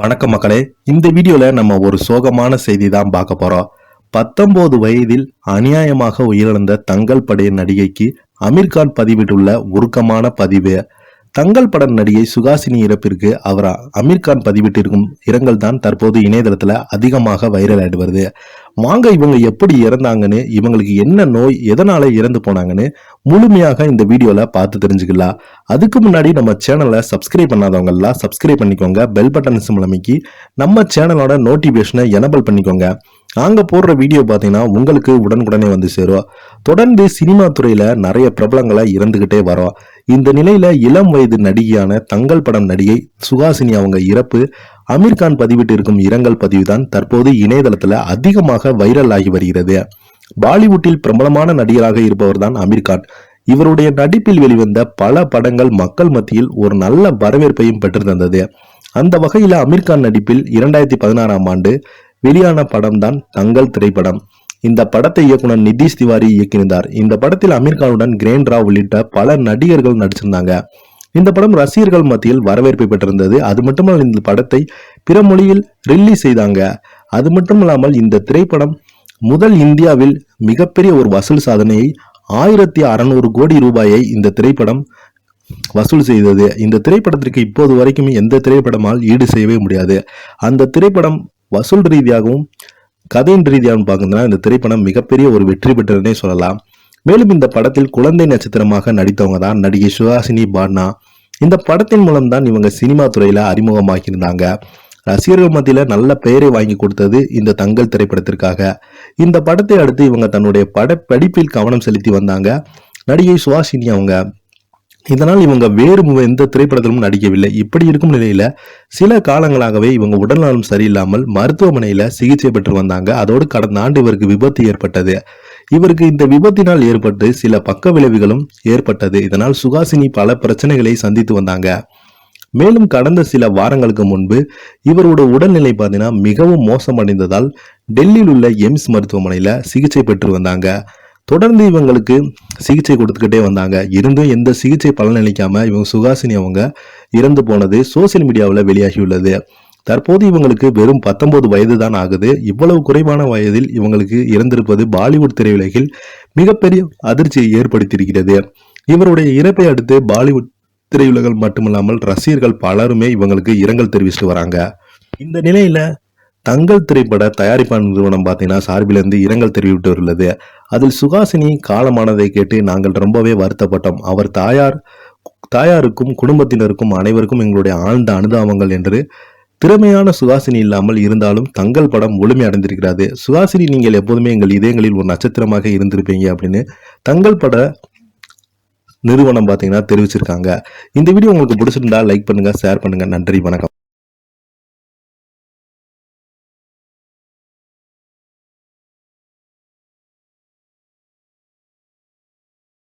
வணக்கம் மக்களே. இந்த வீடியோல நம்ம ஒரு சோகமான செய்தி தான் பார்க்க போறோம். பத்தொன்பது வயதில் அநியாயமாக உயிரிழந்த தங்கள் படைய நடிகைக்கு அமீர்கான் பதிவிட்டுள்ள உருக்கமான பதிவு. தங்கள் பட நடிகை சுகாசினி இறப்பிற்கு அவர் அமீர்கான் பதிவிட்டிருக்கும் இரங்கல் தான் தற்போது இணையதளத்தில் அதிகமாக வைரல் ஆயிட்டு வருது. வாங்க இவங்க எப்படி இறந்தாங்கன்னு இவங்களுக்கு என்ன நோய் எதனால இறந்து போனாங்கன்னு முழுமையாக இந்த வீடியோவில் பார்த்து தெரிஞ்சுக்கலாம். அதுக்கு முன்னாடி நம்ம சேனலை சப்ஸ்கிரைப் பண்ணாதவங்கெல்லாம் சப்ஸ்கிரைப் பண்ணிக்கோங்க. பெல் பட்டன் சிம்லமைக்கு நம்ம சேனலோட நோட்டிஃபிகேஷனை எனபிள் பண்ணிக்கோங்க. நாங்கள் போடுற வீடியோ பார்த்தீங்கன்னா உங்களுக்கு உடனுக்குடனே வந்து சேரும். தொடர்ந்து சினிமா துறையில் நிறைய பிரபலங்களை இறந்துக்கிட்டே வரோம். இந்த நிலையில இளம் வயது நடிகையான தங்கள் படம் நடிகை சுகாசினி அவங்க இறப்பு அமீர்கான் பதிவிட்டு இருக்கும் இரங்கல் பதிவு தான் தற்போது இணையதளத்துல அதிகமாக வைரல் ஆகி வருகிறது. பாலிவுட்டில் பிரபலமான நடிகராக இருப்பவர் தான் அமீர்கான் இவருடைய நடிப்பில் வெளிவந்த பல படங்கள் மக்கள் மத்தியில் ஒரு நல்ல வரவேற்பையும் பெற்றிருந்தது அந்த வகையில் அமீர்கான் நடிப்பில் இரண்டாயிரத்தி பதினாறாம் ஆண்டு வெளியான படம் தான் தங்கள் திரைப்படம். இந்த படத்தை இயக்குனர் நிதிஷ் திவாரி இயக்கியிருந்தார். இந்த படத்தில் அமீர்கானுடன் கிரேன் ராவ் உள்ளிட்ட பல நடிகர்கள் நடிச்சிருந்தாங்க. இந்த படம் ரசிகர்கள் மத்தியில் வரவேற்பை பெற்றிருந்தது. அது மட்டுமல்ல இந்த படத்தை பிற மொழியில் ரிலீஸ் செய்தாங்க. அது மட்டும் இல்லாமல் இந்த திரைப்படம் முதல் இந்தியாவில் மிகப்பெரிய ஒரு வசூல் சாதனையை ஆயிரத்தி அறநூறு கோடி ரூபாயை இந்த திரைப்படம் வசூல் செய்தது. இந்த திரைப்படத்திற்கு இப்போது வரைக்கும் எந்த திரைப்படமால் ஈடு செய்யவே முடியாது. அந்த திரைப்படம் வசூல் ரீதியாகவும் கதையின் ரீதியாகவும் பார்க்கணும்னா இந்த திரைப்படம் மிகப்பெரிய ஒரு வெற்றி பெற்றதுனே சொல்லலாம். மேலும் இந்த படத்தில் குழந்தை நட்சத்திரமாக நடித்தவங்க தான் நடிகை சுஹாசினி பாட்னா. இந்த படத்தின் மூலம் தான் இவங்க சினிமா துறையில அறிமுகமாகியிருந்தாங்க. ரசிகர்கள் மத்தியில நல்ல பெயரை வாங்கி கொடுத்தது இந்த தங்கள் திரைப்படத்திற்காக. இந்த படத்தை அடுத்து இவங்க தன்னுடைய பட படிப்பில் கவனம் செலுத்தி வந்தாங்க நடிகை சுஹாசினி அவங்க. இதனால் இவங்க வேறு எந்த திரைப்படத்திலும் நடிக்கவில்லை. இப்படி இருக்கும் நிலையில சில காலங்களாகவே இவங்க உடல்நலம் சரியில்லாமல் மருத்துவமனையில சிகிச்சை பெற்று வந்தாங்க. அதோடு கடந்த ஆண்டு இவருக்கு விபத்து ஏற்பட்டது. இவருக்கு இந்த விபத்தினால் ஏற்பட்டு சில பக்க விளைவுகளும் ஏற்பட்டது. இதனால் சுகாசினி பல பிரச்சனைகளை சந்தித்து வந்தாங்க. மேலும் கடந்த சில வாரங்களுக்கு முன்பு இவரோட உடல்நிலை பார்த்தீங்கன்னா மிகவும் மோசமடைந்ததால் டெல்லியில் உள்ள எய்ம்ஸ் மருத்துவமனையில சிகிச்சை பெற்று வந்தாங்க. தொடர்ந்து இவங்களுக்கு சிகிச்சை கொடுத்துக்கிட்டே வந்தாங்க. இருந்தும் எந்த சிகிச்சை பலனளிக்காம இவங்க சுகாசினி அவங்க இறந்து போனது சோசியல் மீடியாவில் வெளியாகியுள்ளது தற்போது இவங்களுக்கு வெறும் 19 வயது தான் ஆகுது. இவ்வளவு குறைவான வயதில் இவங்களுக்கு இறந்திருப்பது பாலிவுட் திரையுலகில் மிகப்பெரிய அதிர்ச்சியை ஏற்படுத்தியிருக்கிறது. இவருடைய இறப்பை அடுத்து பாலிவுட் திரையுலகம் மட்டுமில்லாமல் ரசிகர்கள் பலருமே இவங்களுக்கு இரங்கல் தெரிவிச்சுட்டு வராங்க. இந்த நிலையில தங்கள் திரைப்பட தயாரிப்பாளர் நிறுவனம் பார்த்தீங்கன்னா சார்பிலிருந்து இரங்கல் தெரிவித்துள்ளது. அதில் சுகாசினி காலமானதை கேட்டு நாங்கள் ரொம்பவே வருத்தப்பட்டோம். அவர் தாயார் தாயாருக்கும் குடும்பத்தினருக்கும் அனைவருக்கும் எங்களுடைய ஆழ்ந்த அனுதாபங்கள் என்று திறமையான சுகாசினி இல்லாமல் இருந்தாலும் தங்கள் படம் முழுமை அடைந்திருக்கிறது. சுகாசினி நீங்கள் எப்போதுமே எங்கள் இதயங்களில் ஒரு நட்சத்திரமாக இருந்திருப்பீங்க அப்படின்னு தங்கள் பட நிறுவனம் பார்த்தீங்கன்னா தெரிவிச்சிருக்காங்க. இந்த வீடியோ உங்களுக்கு பிடிச்சிருந்தா லைக் பண்ணுங்க ஷேர் பண்ணுங்க. நன்றி வணக்கம்.